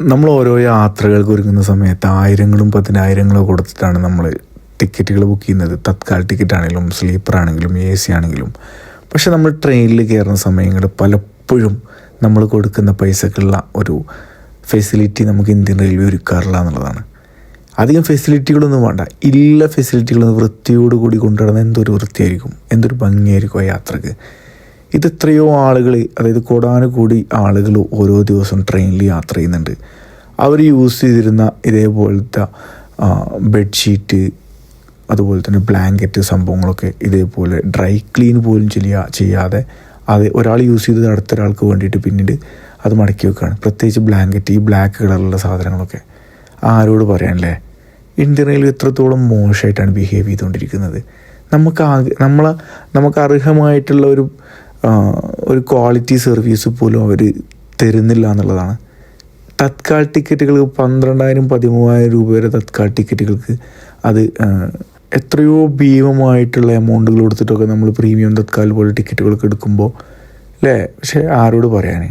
നമ്മൾ ഓരോ യാത്രകൾക്ക് ഒരുങ്ങുന്ന സമയത്ത് ആയിരങ്ങളും പതിനായിരങ്ങളും കൊടുത്തിട്ടാണ് നമ്മൾ ടിക്കറ്റുകൾ ബുക്ക് ചെയ്യുന്നത്. തത്കാൽ ടിക്കറ്റ് ആണെങ്കിലും സ്ലീപ്പർ ആണെങ്കിലും എ സി ആണെങ്കിലും പക്ഷെ നമ്മൾ ട്രെയിനിൽ കയറുന്ന സമയങ്ങളിൽ പലപ്പോഴും നമ്മൾ കൊടുക്കുന്ന പൈസക്കുള്ള ഒരു ഫെസിലിറ്റി നമുക്ക് ഇന്ത്യൻ റെയിൽവേ ഒരുക്കാറില്ല എന്നുള്ളതാണ്. അധികം ഫെസിലിറ്റികളൊന്നും വേണ്ട. ഇല്ല ഫെസിലിറ്റികളൊന്നും വൃത്തിയോടുകൂടി കൊണ്ടുവരുന്ന എന്തൊരു വൃത്തിയായിരിക്കും? എന്തൊരു ഭംഗിയായിരിക്കും ആ യാത്രയ്ക്ക്? ഇത് എത്രയോ ആളുകൾ അതായത് കോടാനുകൂടി ആളുകൾ ഓരോ ദിവസം ട്രെയിനിൽ യാത്ര ചെയ്യുന്നുണ്ട്. അവർ യൂസ് ചെയ്തിരുന്ന ഇതേപോലത്തെ ബെഡ്ഷീറ്റ് അതുപോലെ തന്നെ ബ്ലാങ്കറ്റ് സംഭവങ്ങളൊക്കെ ഇതേപോലെ ഡ്രൈ ക്ലീൻ പോലും ചെയ്യാ ചെയ്യാതെ അത് ഒരാൾ യൂസ് ചെയ്തത് അടുത്ത ഒരാൾക്ക് വേണ്ടിയിട്ട് പിന്നീട് അത് മടക്കി വെക്കുകയാണ് പ്രത്യേകിച്ച് ബ്ലാങ്കറ്റ് ഈ ബ്ലാക്ക് കളറിലുള്ള സാധനങ്ങളൊക്കെ. ആരോട് പറയാനല്ലേ? ഇന്ത്യൻ റെയിൽവേ എത്രത്തോളം മോശമായിട്ടാണ് ബിഹേവ് ചെയ്തുകൊണ്ടിരിക്കുന്നത്. നമുക്ക് ആകെ നമ്മളെ നമുക്ക് അർഹമായിട്ടുള്ള ഒരു ഒരു ക്വാളിറ്റി സർവീസ് പോലും അവർ തരുന്നില്ല എന്നുള്ളതാണ്. തത്കാൽ ടിക്കറ്റുകൾ പന്ത്രണ്ടായിരം പതിമൂവായിരം രൂപ വരെ തത്കാൽ ടിക്കറ്റുകൾക്ക് അത് എത്രയോ ഭീമമായിട്ടുള്ള എമൗണ്ടുകൾ കൊടുത്തിട്ടൊക്കെ നമ്മൾ പ്രീമിയം തത്കാൽ പോലെ ടിക്കറ്റുകളൊക്കെ എടുക്കുമ്പോൾ അല്ലേ പക്ഷേ ആരോട് പറയാനേ?